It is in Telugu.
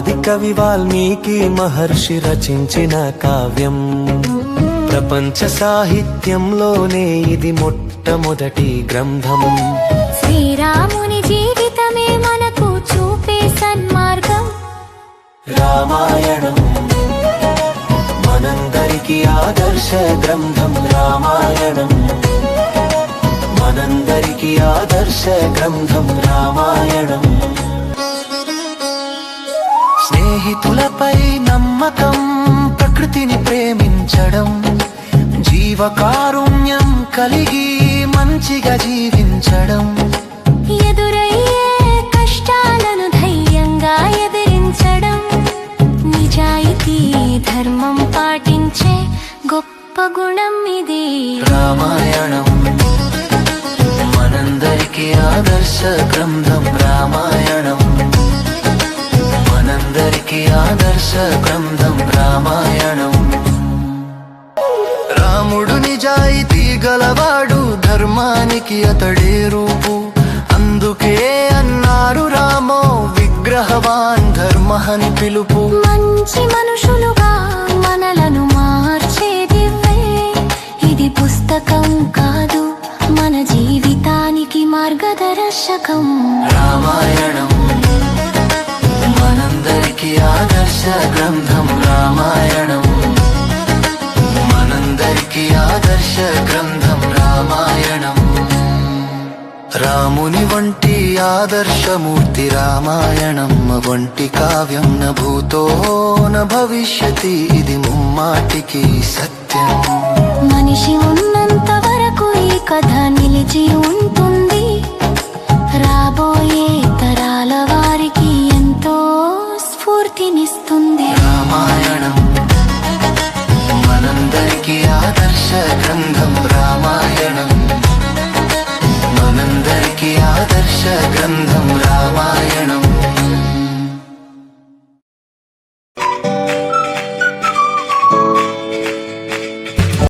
కవి వాల్మీకి మహర్షి రచించిన కావ్యం. ప్రపంచ సాహిత్యంలోనే ఇది మొట్టమొదటి గ్రంథం. శ్రీరాముని జీవితమే మనకు చూపే సన్మార్గం. రామాయణం. మనందరికి ఆదర్శ గ్రంథం రామాయణం. మనందరికి ఆదర్శ గ్రంథం రామాయణం. స్నేహితులపై నమ్మకం ప్రకృతిని ప్రేమించడం జీవకారుణ్యం కలిగి మంచిగా జీవించడం. ఎదురయ్యే కష్టాలను ధైర్యంగా ఎదిరించడం నిజాయితీ ధర్మం పాటించే గొప్ప గుణం ఇది. రామాయణం మనందరికి ఆదర్శ గ్రంథం రామాయణం. మనందరికి ఆదర్శ గ్రంథం రామాయణం. రాముడు నిజాయితీ గలవాడు ధర్మానికి అతడే రూపు. అందుకే అన్నారు రామో విగ్రహవాన్ ధర్మహని పిలుపు. మంచి మనుషులుగా మనలను మార్చే దివ్వే. ఇది పుస్తకం కాదు మన జీవితానికి మార్గదర్శకం. రామాయణం. ఆదర్శ గ్రంథం రామాయణం. మనందరికి ఆదర్శ గ్రంథం రామాయణం. రాముని వంటి ఆదర్శమూర్తి రామాయణం. వంటి కావ్యం న భూతో న భవిష్యతి. ఇది ముమ్మాటికి సత్యం. మనిషి ఉన్నంత వరకు ఈ కథ నిలిచి ఉంటుంది. రాబోయే తరాల వారికి ఎంతో స్ఫూర్తినిస్తుంది. గ్రంథం రామాయణం. మనందరికీ ఆదర్శ గ్రంథం రామాయణం.